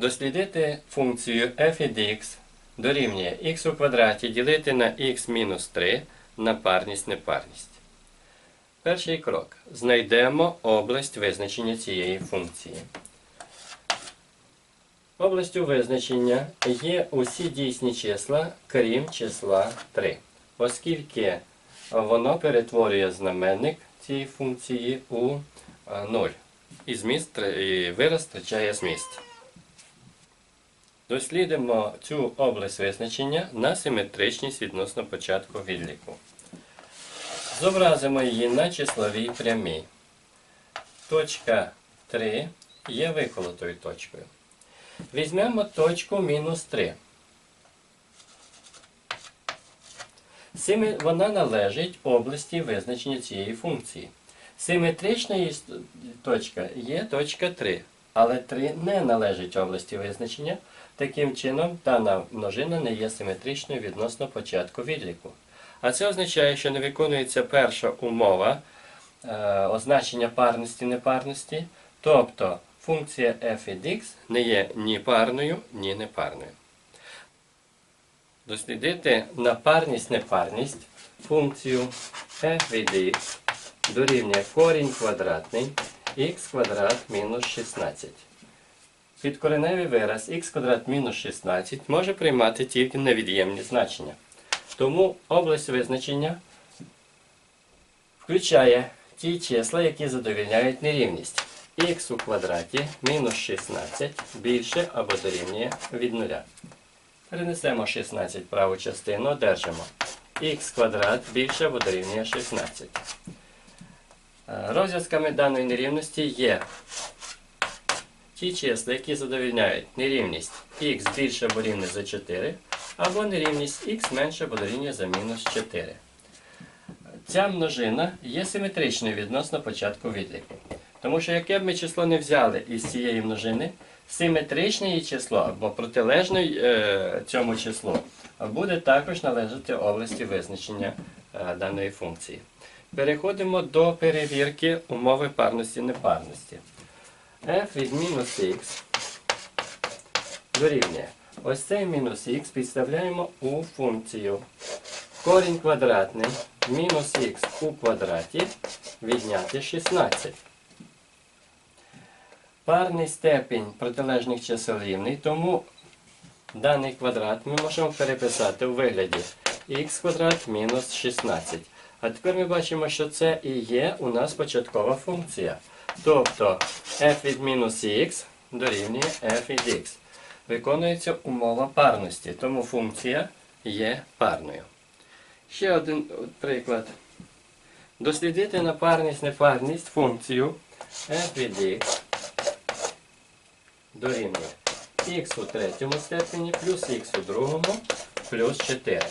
дослідити функцію f від x дорівнює x у квадраті ділити на x мінус 3 на парність непарність. Перший крок. Знайдемо область визначення цієї функції. Областю визначення є усі дійсні числа, крім числа 3, оскільки воно перетворює знаменник цієї функції у 0. І, зміст, і вираз втрачає зміст. Дослідимо цю область визначення на симетричність відносно початку відліку. Зобразимо її на числовій прямій. Точка 3 є виколотою точкою. Візьмемо точку мінус 3. Вона належить області визначення цієї функції. Симетрична точка є точка 3, але 3 не належить області визначення. Таким чином, дана множина не є симетричною відносно початку відліку. А це означає, що не виконується перша умова е, означення парності непарності, тобто функція f від x не є ні парною, ні непарною. Дослідити на парність непарність функцію f від x дорівнює корінь квадратний x квадрат мінус 16. Підкореневий вираз x квадрат мінус 16 може приймати тільки невід'ємні значення. Тому область визначення включає ті числа, які задовільняють нерівність. х у квадраті мінус 16 більше або дорівнює від нуля. Перенесемо 16 в праву частину, одержимо х квадрат більше або дорівнює 16. Е, Розв'язками даної нерівності є ті числа, які задовільняють нерівність х більше або рівне за 4, або нерівність х менше або дорівнює за мінус 4. Ця множина є симетричною відносно початку відліку. Тому що яке б ми число не взяли із цієї множини, симетричне її число або протилежне е, цьому числу буде також належати області визначення е, даної функції. Переходимо до перевірки умови парності непарності. f від мінус х дорівнює. Ось цей мінус х підставляємо у функцію. Корінь квадратний мінус х у квадраті відняти 16. Парний степінь протилежних чисел рівний, тому даний квадрат ми можемо переписати у вигляді х квадрат мінус 16. А тепер ми бачимо, що це і є у нас початкова функція. Тобто f від мінус х дорівнює f від x. Виконується умова парності, тому функція є парною. Ще один приклад. Дослідити на парність непарність функцію f від x дорівнює х у третьому степені плюс х у другому плюс 4.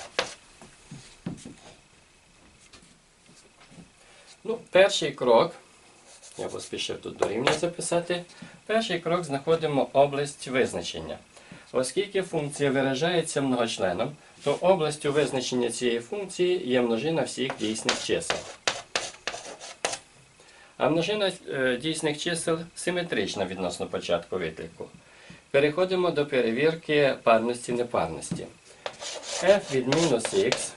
Ну, перший крок, я поспішив тут дорівнює записати. Перший крок знаходимо область визначення. Оскільки функція виражається многочленом, то областю визначення цієї функції є множина всіх дійсних чисел. А множина е, дійсних чисел симетрична відносно початку відліку. Переходимо до перевірки парності непарності. f від мінус х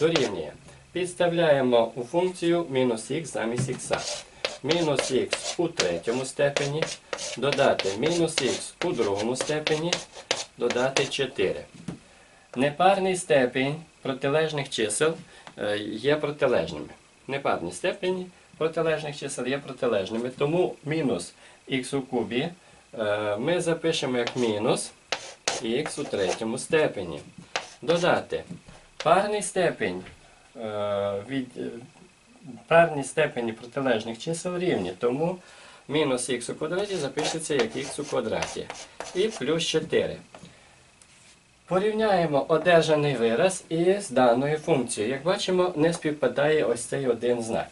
дорівнює. Підставляємо у функцію мінус х замість х. Мінус х у третьому степені, додати мінус х у другому степені, додати 4. Непарний степінь протилежних чисел е, є протилежними. Непарні степені протилежних чисел є протилежними. Тому мінус х у кубі е, ми запишемо як мінус х у третьому степені. Додати парний степень від е, парні степені протилежних чисел рівні, тому мінус х у квадраті запишеться як х у квадраті. І плюс 4. Порівняємо одержаний вираз із даною функцією. Як бачимо, не співпадає ось цей один знак.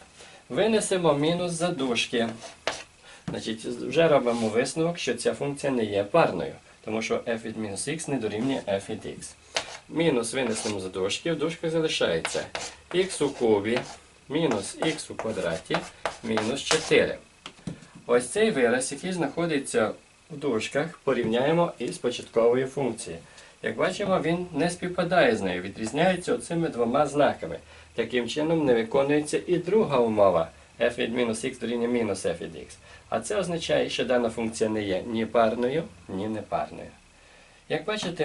Винесемо мінус за дужки. Значить, вже робимо висновок, що ця функція не є парною, тому що f від мінус х не дорівнює f від x. Мінус винесемо за в дужках залишається х у кубі мінус х у квадраті мінус 4. Ось цей вираз, який знаходиться в дужках, порівняємо із початковою функцією. Як бачимо, він не співпадає з нею, відрізняється оцими двома знаками. Таким чином не виконується і друга умова f від мінус х дорівнює мінус f від x. А це означає, що дана функція не є ні парною, ні непарною. Як бачите,